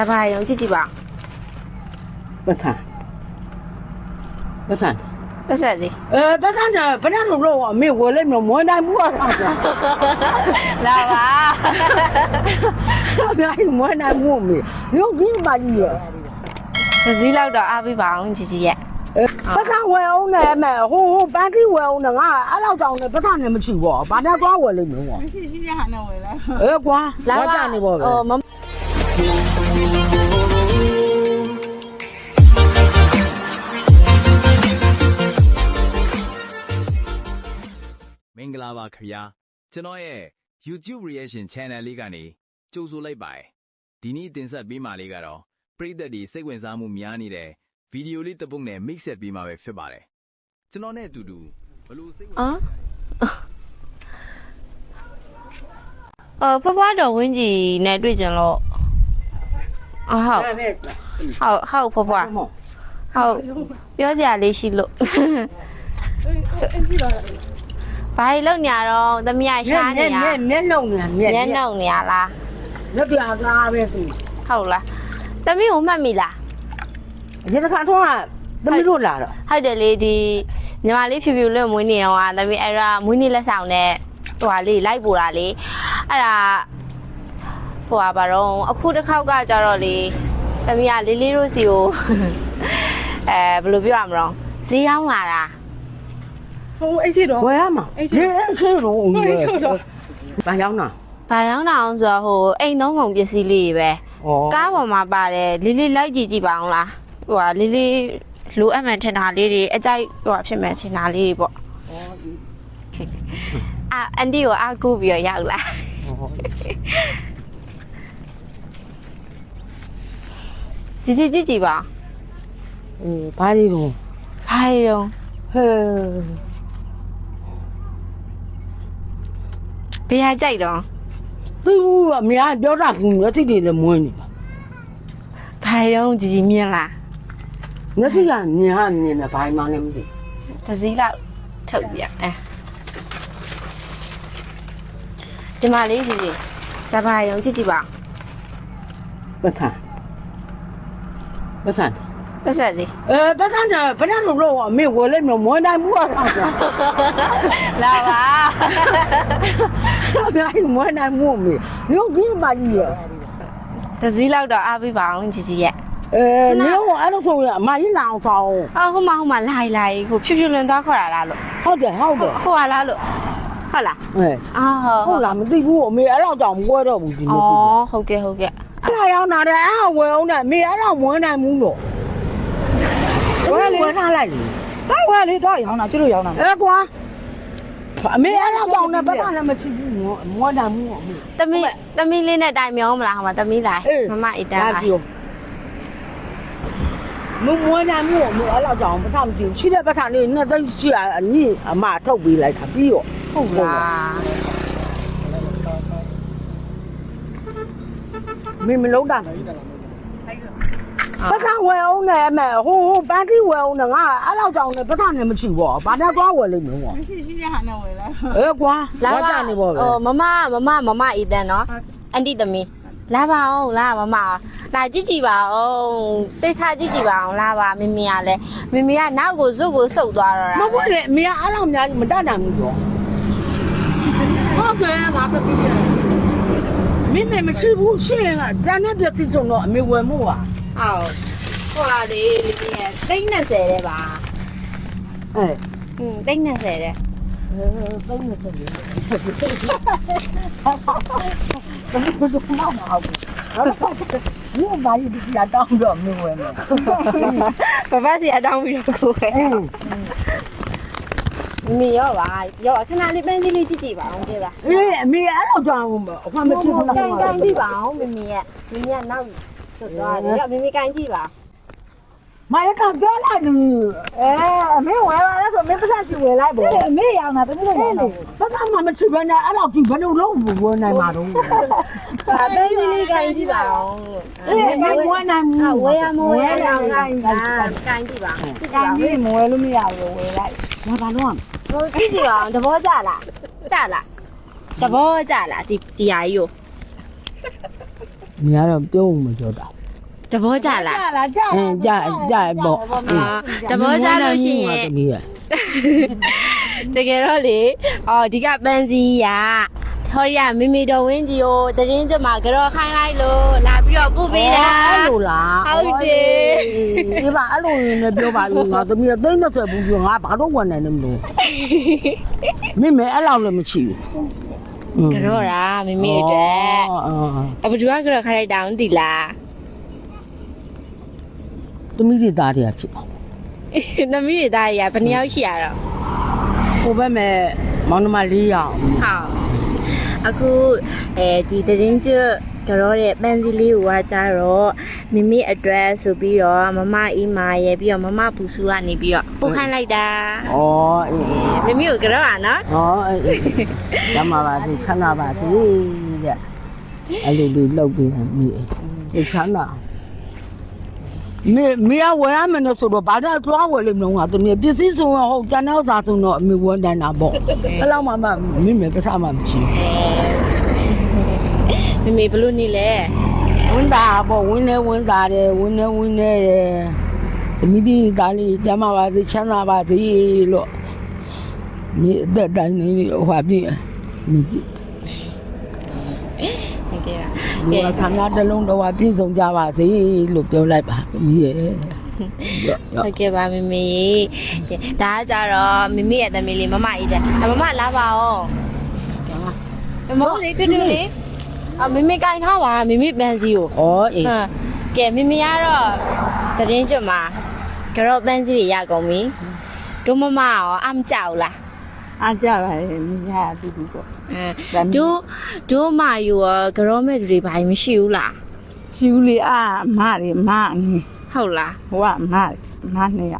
ဒါပါရုံကြည့်ကြည့်ပါပတ်စံပတ်စံပတ်ဆက်လေးအဲပတ်စံတယ်ဘယ်နဲ့လို့လို့အမေဝယ်လိုက်မလို့မွန်တိုင်းဘူးอ่ะလာပါအမေမွန်တိုင်းဘူးမေရုပ်ကြီးပါကြီးရသစည်းလောက်တော့အားပေးပါအောင်ကြည့်ကြည့်ရဲ့ပတ်စံဝယ်အောင်နဲ့အမေဟိုဟိုပန်းကြီးဝယ်အောင်နဲ့ငါအဲ့လောက်တောင်နဲ့ပတ်စံနဲ့မရှိဘူးဘာနဲ့သွားဝယ်လိုက်မလို့ရှိရှိတဲ့ဟာနဲ့ဝင်လာအဲကွာလာဝါပါကြနေပေါ့ပဲဟို မမမင်္ဂလာပါခင်ဗျာကျွန်တော်ရဲ့ YouTube reaction channel လေးကနေကြိုဆိုလိုက်ပါတယ်ဒီနေ့တင်ဆက်ပေးမှာလေးကတော့ပရိသတ်တွေစိတ်ဝင်စားမှုများနေတဲ့ဗီဒီယိုလေးတစ်ပုဒ်နဲ့ mix ဆက်ပေးမှာပဲဖြစ်ပါတယ်ကျွန်တော်နဲ့အတူတူဘယ်လို့စိတ်ဝင်အော်အော်ဖဖွားတော်ဝင်းကြီးနဲ့တွေ့ကြလို့ အော်ဟုတ်အဲ့နဲ့ဟုတ်ဟုတ်ဖဖွားမောဟုတ်ပြောကြရလေးရှိလို့အင်ကြီးပါဘာကြီးလုံညာတော့သမီးရရှားနေရမျက်မျက်လုံးနဲ့မျက်မျက်နှုံနေရလားမျက်ပြာသားပဲသူဟုတ်လားသမီးကိုမှတ်မိလားရေတခါတော့သမီးတို့လာတော့ဟုတ်တယ်လေဒီညီမလေးဖြူဖြူလေးမွေးနေတော့ကသမီးအဲ့ဒါမွေးနေလက်ဆောင်နဲ့ဟိုဟာလေးလိုက်ပို့တာလေအဲ့ဒါ ဟိုဟာဘာတော့အခုတစ်ခေါက်ကကြတော့လေသမီးကလေးလေးတို့စီကိုအဲဘယ်လိုပြောရမလဲဈေးရောက်လာတာဟိုအင်ကြီးတော့ဝယ်ရမှာအဲ့ချေဒီအဲ့ချေတော့ဦးဟုတ်ကြီးချေတော့ဘာရောက်နာဘာရောက်တာအောင်ဆိုတော့ဟိုအိမ်သုံးကုန်ပစ္စည်းလေးတွေပဲဩကားပေါ်မှာပါတယ်လေးလေးလိုက်ကြည့်ကြည့်ပါအောင်လားဟိုဟာလေးလေးလိုအပ်မှန်ထင်တာလေးတွေအကြိုက်ဟိုဟာဖြစ်မှန်ထင်တာလေးတွေပေါ့အာအန်တီကိုအားကိုးပြီးတော့ရောက်လာ ကြည့်ကြည့်ကြည့်ကြည့်ပါအေးဘာလေးတော့ဘာရောဟဲ့ဘယ်ဟာကြိုက်တော့သူကအမေကပြောတာကူမျက်စိတွေလည်းမွေးနေပါဘာရောကြည့်ကြည့်မြင်လားမျက်စိကမြင်ဟာမြင်တယ်ဘာမှလည်းမသိတစ်စည်းလောက်ထုတ်ပြအဲဒီမှာလေးကြည့်ကြည့်ဒါဘာရောကြည့်ကြည့်ပါပတ်စံ ပတ်စံ ပတ်ဆက်လေး အဲပတ်စံတယ်ဘယ်နဲ့လို့လို့အမေဝယ်လိုက်မလို့မွန်တိုင်းဘူးอ่ะ လာပါ အမေမွန်တိုင်းဘူးမေရုပ်ကြီးပါကြီးရ တစည်းလောက်တော့အားပေးပါအောင်ជីជីရဲ့ အဲနေဟိုအဲ့လိုဆိုရင်အမကြီးနာအောင်ဆောင် အော်ဟိုမှာဟိုမှာလာလာဟိုဖြူဖြူလွန်သွားခေါ်တာလားလို့ ဟုတ်တယ်ဟုတ်တယ် ဟိုဟာလားလို့ဟုတ်လား အဲ အော်ဟုတ် ဟုတ်လားမသိဘူးအမေအဲ့လောက်တောင်မကွဲတော့ဘူးဒီနေ့ အော်ဟုတ်ကဲ့ဟုတ်ကဲ့ အဲ့ဒါရောက်လာတယ်အဲ့ဒါဝယ်အောင်နဲ့အမေအဲ့လောက်မွန်းနိုင်ဘူးလို့ဝယ်လေဝယ်ထားလိုက်လေတော့ဝါလေတော့ရောင်းတာကျလို့ရောင်းတာအဲကွာအမေအဲ့လောက်တောင်နဲ့ပတ်စံလည်းမချစ်ဘူးမွန်းနိုင်ဘူးအမေတမီးတမီးလေးနဲ့တိုင်မြောင်းမလားဟိုမှာတမီးလာမမအီတန်းလာပြောမမွန်းနိုင်ဘူးအမေအဲ့လောက်တောင်ပတ်စံမချစ်ဘူးရှိတဲ့ပတ်စံလေးနှစ်သိန်းရှိရအညီအမထုတ်ပေးလိုက်တာပြီးတော့ဟုတ်လား မင်းမလုံးတာပတ်စံဝယ်အောင်နဲ့အမေဟိုဟိုပန်းကြီးဝယ်အောင်နဲ့ငါအဲ့လောက်တောင်နဲ့ပတ်စံနဲ့မရှိဘူးဘာနဲ့သွားဝယ်လိမ့်မလို့ရှိရှိတဲ့ဟာနဲ့ဝင်လာအဲကွာလာဝါပါကြနေပေါ့ပဲဟိုမမမမမမအီတန်းနော်အန်တီတမီးလာပါအောင်လာမမလာကြည့်ကြည့်ပါအောင်တိတ်ထားကြည့်ကြည့်ပါအောင်လာပါမမီကလည်းမမီကနောက်ကိုဇုတ်ကိုစုပ်သွားတော့တာမဟုတ်လေအမေကအဲ့လောက်များမတတ်နိုင်ဘူးတော့ဟုတ်ကဲ့ငါတပီးရ မင်းမမရှိဘူးရှင်းကတန်းနဲ့ပြသိဆုံးတော့အမေဝယ်မို့ပါဟုတ်ဟိုဟာလေလေးရဲ့တိတ်20တဲ့ပါအဲอืมတိတ်20တဲ့သုံးနေတယ်ဘာလို့မမအောင်ဘူးဘာဘာကြီးဒီလာတောင်းတော့မဝယ်မယ်ဘဘစီအတောင်းပြီးတော့ကို ပဲမီရောပါရောခဏလေးပန်းစည်းလေးကြည့်ကြည့်ပါအောင်ကြည့်ပါအေးအမေအဲ့လောက်ကြောင်အခါမဖြစ်ဘူးလားကန်ကန်ကြည့်ပါအောင်မမီရဲ့မမီကနောက်ဆွတ်သွားတယ်ရောမမီကန်ကြည့်ပါ မရကပြောလိုက်လူအဲအမေဝယ်ပါလားဆိုမင်းပတ်စီဝယ်လိုက်ပေါ့အမေရောင်းတာတမီးလည်းရောင်းတာဘာကမှမချဘဲနဲ့အဲ့လောက်ကြည့်ဘယ်လိုလုံးဝယ်နိုင်မှာတော့ပါပန်းစည်းလေးကန်ကြည့်ပါအောင်အေးမဝယ်နိုင်ဘူးဝယ်ရမဝယ်ရအောင်ကန်ကန်ကြည့်ပါကန်ကြီးမဝယ်လို့မရဘူးဝယ်လိုက်ဘာဘာလို့ဟိုကြည့်ကြည့်ပါအောင်သဘောကျလားကျလားသဘောကျလားဒီဒီဟာကြီးကိုနေရာတော့ပြုံးမကြောတာ တဘောကြလားကြာလားကြာအင်းကြကြပေါ့အာတဘောကြလို့ရှိရင်သမီးရတကယ်တော့လေအော်ဒီကပန်းစည်းရဟောရမိမိတော်ဝင်းကြီးကိုတရင်ကျမကြောခိုင်းလိုက်လို့လာပြီးတော့ပို့ပေးတာအဲ့လိုလားဟုတ်တယ်ဒီပါအဲ့လိုနဲ့ပြောပါလို့ငါသမီးသိန်း30ဘူးပြောငါဘာတော့ဝန်နိုင်နေမလို့မိမဲအဲ့လောက်လည်းမရှိဘူးကြောတာမိမိအတွက်အော်အဘဒူကကြောခိုင်းလိုက်တာမသိလား သမီးတွေသားတွေကဖြစ်သမီးတွေသားရဘယ်နှစ်ယောက်ရှိရတော့ကိုပဲမဲ့မောင်နှမ၄ယောက်ဟုတ်အခုအဲဒီတရင်ကျကြောတဲ့ပန်းစည်းလေးကိုကကြတော့မိမိအတွက်ဆိုပြီးတော့မမအီမာရဲ့ပြီးတော့မမပူစုကနေပြီးတော့ပို့ခိုင်းလိုက်တာဩအေးအေးမိမိကိုကြောอ่ะနော်ဟောအေးအေးရမှာပါစေချမ်းသာပါစေတဲ့အဲ့လိုလေးလောက်ပြီးမိအေးချမ်းသာ မေမေကဝယ်ရမယ်လို့ဆိုတော့ဘာသာသွားဝယ်လိမ့်မလို့ငါသမီးပစ္စည်းဆုံးဟုတ်ကျန်တဲ့ဥစ္စာဆုံးတော့အမေဝန်တန်းတာပေါ့အဲ့လောက်မှမမိမေပစ္စည်းမှမရှိမိမိဘလို့နေလဲဝန်တာပေါ့ဝင်းနေဝန်တာတယ်ဝင်းနေဝင်းနေတယ်သမီးဒီကလေးကျမ်းပါပါစေချမ်းသာပါစေလို့မိအသက်တိုင်းနေဟိုပြည့်မိကြည့်ဟုတ်ကဲ့ ပါဒီကခန္ဓာတစ်လုံးတော့ပြည့်စုံကြပါစေလို့ပြောလိုက်ပါသမီးရဲ့ဟုတ်ကဲ့ပါမိမိကဲဒါကကြတော့မိမိရဲ့သမီးလေးမမကြီးတဲ့အမမလာပါအောင်မမလေးတူတူလေးအမိမိကင်ထားပါမိမိပန်းစီကိုဩအေးဟမ်ကဲမိမိကတော့တရင်ကျွတ်မှာကြောပန်းစီတွေရကုန်ပြီတို့မမရောအမကြောက်လား အားကြပါလေမိညာတူတူပေါ့အင်းတို့တို့မယူရောကြောမဲ့တွေဘာမရှိဘူးလားချီဦးလေးအာမလေးမအင်းဟုတ်လားဟိုကမမနဲ့ရ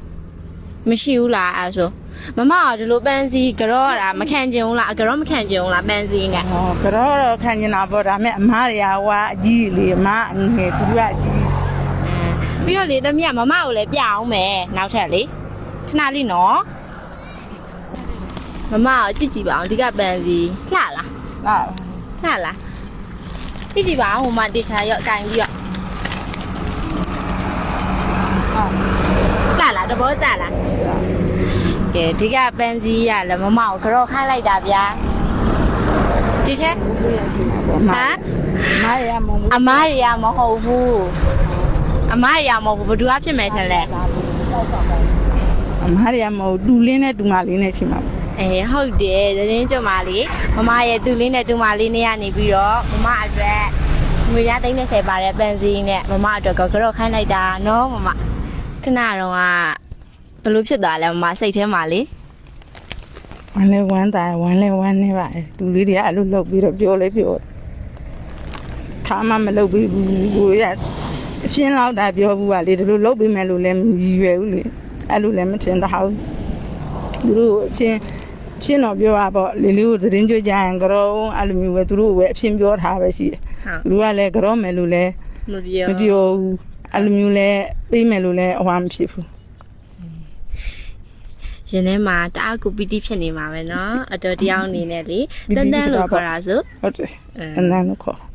မရှိဘူးလားအဲ့ဆိုမမကဒီလိုပန်းစည်းကြောရတာမခံကျင်ဘူးလားအကြောမခံကျင်ဘူးလားပန်းစည်းကဟောကတော့တော့ခံနေတာပေါ့ဒါမဲ့အမတွေကဟွာအကြီးလေးမအငယ်သူကအကြီးပြီးတော့လေသမီးကမမကိုလည်းပြအောင်မယ်နောက်ထပ်လေခဏလေးနော် မမကိုကြည့်ကြည့်ပါအောင်ဒီကပန်းစည်းလှလားလာလှလားကြည့်ကြည့်ပါအောင်ဟိုမှာတေချာရော့အကင်ပြီးတော့လှလားတဘောကြလားကဲဒီကပန်းစည်းရလည်းမမကိုကြောခိုင်းလိုက်တာဗျာဒီချက်မဟမ်မရမုံအမားတွေကမဟုတ်ဘူးအမားတွေကမဟုတ်ဘူးဘယ်သူကဖြစ်မယ်ထင်လဲအမတွေကမဟုတ်တူလင်းနဲ့တူမလေးနဲ့ချင်းပါ အေးဟုတ်တယ်သတင်းကြမှာလေမမရဲ့သူလေးနဲ့တူမလေးနဲ့ကနေပြီးတော့မမအတွက်ငွေရသိန်း30ပါတဲ့ပန်စီနဲ့မမအတွက်ကောကတော့ခိုင်းလိုက်တာနော်မမခဏတော့ကဘလို့ဖြစ်သွားလဲမမစိတ်ထဲမှာလေဝမ်းလဲဝမ်းတာဝမ်းလဲဝမ်းနေပါတူလေးတွေကအဲ့လိုလှုပ်ပြီးတော့ပြောလဲပြောခါမှမလှုပ်ပြီးဘူးကိုရအရှင်းလောက်တာပြောဘူးပါလေဒီလိုလှုပ်ပြီးမယ်လို့လည်းမရည်ရွယ်ဘူးလေအဲ့လိုလည်းမထင်တော့ဘူးသူတို့အချင်း ရှင်းတော့ပြောတာပေါ့လေလေးကိုသတင်းကြွကြရင်ကြောအဲ့လိုမျိုးပဲသူတို့ပဲအဖြစ်ပြောထားပဲရှိတယ်ဟုတ်သူတို့ကလည်းကြောမယ်လို့လည်းမပြောမပြောဘူးအဲ့လိုမျိုးလဲပြေးမယ်လို့လည်းဟောမဖြစ်ဘူးရင်ထဲမှာတအားကိုပီတိဖြစ်နေမှာပဲနော်အတော်တရားအနေနဲ့လေတန်တန်လို့ခေါ်တာဆိုဟုတ်တယ်အဲအနန္တခေါ်ကဲ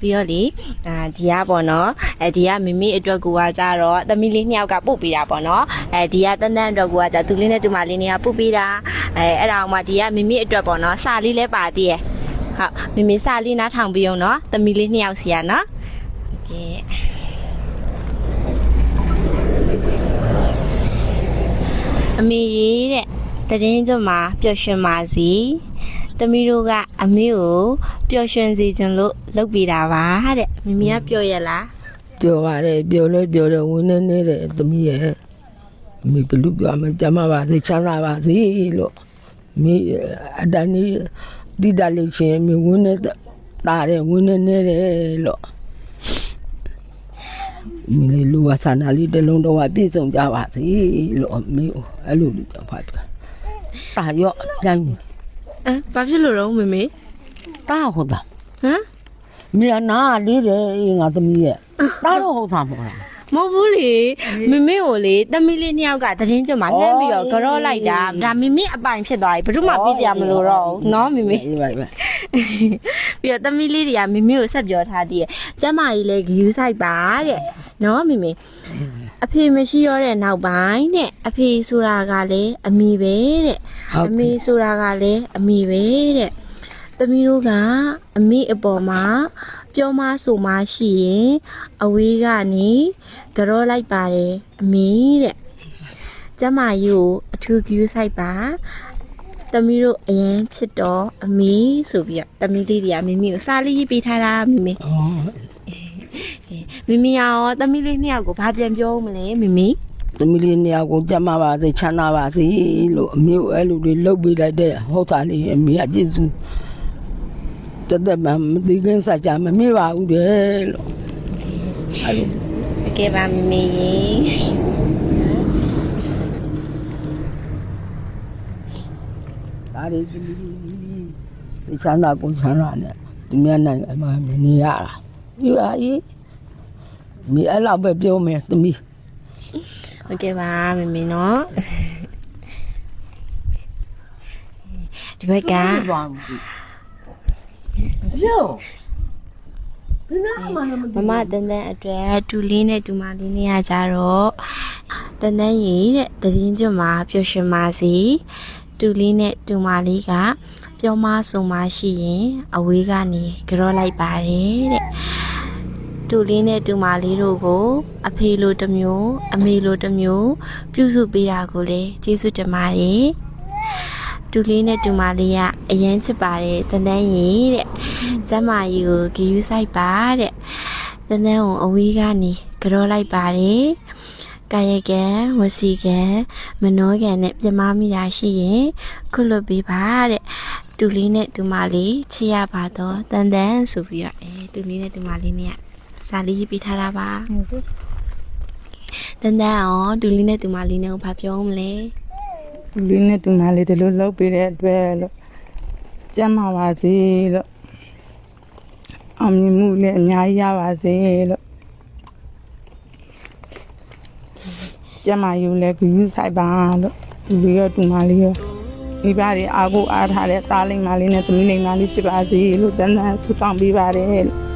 ပြီးတော့လေအာဒီကပေါ့နော်အဲဒီကမိမိအတွက်ကိုကကြတော့သမီးလေးနှစ်ယောက်ကပုတ်ပေးတာပေါ့နော်အဲဒီကတန်တန်အတွက်ကိုကကြသူလေးနဲ့တူမလေးနေကပုတ်ပေးတာအဲအဲ့ဒါအောင်မှဒီကမိမိအတွက်ပေါ့နော်စာလေးလဲပါသေးရဲ့ဟုတ်မိမိစာလေးနားထောင်ပြီးအောင်နော်သမီးလေးနှစ်ယောက်စီရနော်ကဲအမေကြီးတဲ့တရင်ကျွတ်မှာပျော်ရွှင်ပါစီ သမီးတို့ကအမေကိုပျော်ရွှင်စေခြင်းလို့လုပ်ပေးတာပါတဲ့မိမိကပျော်ရလားပြောပါတယ်ပြောလဲပြောတယ်ဝင်းနေနေတဲ့သမီးရဲ့မိဘလူပြောမယ်ကျမ်းပါပါစေချမ်းသာပါစေလို့မိအတန်းကြီးဒီတလေးချင်းမိဝင်းနေတာတယ်ဝင်းနေနေတယ်လို့မိလေလူဝဆန္ဒလေးတစ်လုံးတော့ပြည့်စုံကြပါစေလို့မိအဲ့လိုလို့ကြောက်ပါပြတာရော့ပြ န် အဲဘာဖြစ်လို့တော့မေမေ တာဟုတ်တာ ဟမ် မိနာလေးတယ်ငါသမီးရဲ့တာတော့ဟုတ်တာမဟုတ်လား မဟုတ်ဘူးလေမမေကိုလေတမီးလေးနှစ်ယောက်ကသတရင်ကျွတ်မှာလှမ်းပြီးတော့ကြောလိုက်တာဒါမမေအပိုင်ဖြစ်သွားပြီဘယ်သူမှပြီးစရာမလိုတော့ဘူးเนาะမမေ အေးပါပဲ ပြီးတော့တမီးလေးတွေကမမေကိုဆက်ပြောထားတည်းကျမကြီးလည်းဂယူးဆိုင်ပါတဲ့เนาะမမေ အဖေမရှိရောတဲ့နောက်ပိုင်းတဲ့အဖေဆိုတာကလည်းအမိပဲတဲ့ဟုတ်အမေဆိုတာကလည်းအမိပဲတဲ့သမီးတို့ကအမေအပေါ်မှာပြောမဆိုမရှိရင်အဝေးကနေကြောလိုက်ပါတယ်အမေတဲ့ကျမကြီးကိုအထူးဂယူးဆိုင်ပါသမီးတို့အရင်ချစ်တော်အမေဆိုပြီးတော့သမီးလေးတွေကမိမိကိုစာလေးရေးပေးထားတာမိမိอ๋อ မမီရောတမီးလေးနှစ်ယောက်ကိုဘာပြန်ပြောမလဲမမီသမီးလေးနှစ်ယောက်ကိုကြက်မပါစေချမ်းသာပါစေလို့အမျိုးအဲ့လိုတွေလှုပ်ပေးလိုက်တဲ့ဟုတ်တာလေးအမေကကျေးဇူးတသက်မှမသိခင်စကြမမေ့ပါဘူးတဲ့လို့အဲ့လိုအကယ်ပါမမေ့ရင်ဒါတွေဒီချမ်းသာကိုချမ်းသာနဲ့ဒီမြန်နိုင်ငံမှာမနေရတာ ပြပါကြီးမိအဲ့လောက်ပဲပြောမယ်သမီး โอเคပါမိမိเนาะဒီဘက်က ပါဘူးကျော်ဘယ်နာမှမ မမတန်တန်အတွက်တူလေးနဲ့တူမလေးနဲ့ရကြတော့တန်တန်ရေတဲ့တရင်ကျွတ်မှာပျော်ရွှင်ပါစေ တူလေးနဲ့တူမလေးကပြောမဆုံမရှိရင် အဝေးကနေကြောလိုက်ပါတယ်တဲ့တူလေးနဲ့တူမလေးတို့ကို အဖေလိုတစ်မျိုး အမေလိုတစ်မျိုး ပြုစုပေးတာကိုလည်းကျေးဇူးတင်ပါတယ်တူလေးနဲ့တူမလေးကအရန်ချစ်ပါတယ်တန်တန်ရေတဲ့ကျမကြီးကိုဂယူးဆိုင်ပါတဲ့တန်းတန်းကိုအဝေးကနေကြောလိုက်ပါတယ်။ ကာယကံဝစီကံမနောကံနဲ့ပြမမိတာရှိရင်ခုလွတ်ပေးပါတဲ့။တူလေးနဲ့တူမလေးချစ်ရပါတော့တန်းတန်းဆိုပြီးတော့အဲတူလေးနဲ့တူမလေးနဲ့စာလေးရေးပေးထားတာပါ။တန်းတန်းအောင်တူလေးနဲ့တူမလေးနဲ့ဘာပြောမလဲလူလေးနဲ့တူမလေးဒီလိုလှုပ်ပေးတဲ့အတွက်လို့ကျမ်းပါပါစေလို့အောင်မြင်မှုလည်းအများကြီးရပါစေလို့ ကျမ်းမာယူလည်းဂရုစိုက်ပါလို့လူလေးရောတူမလေးရောမိဘတွေအားကိုအားထားတဲ့သားလိမ္မာလေးနဲ့သမီးလိမ္မာလေးဖြစ်ပါစေလို့တန်တန်ဆုတောင်းပေးပါတယ်လို့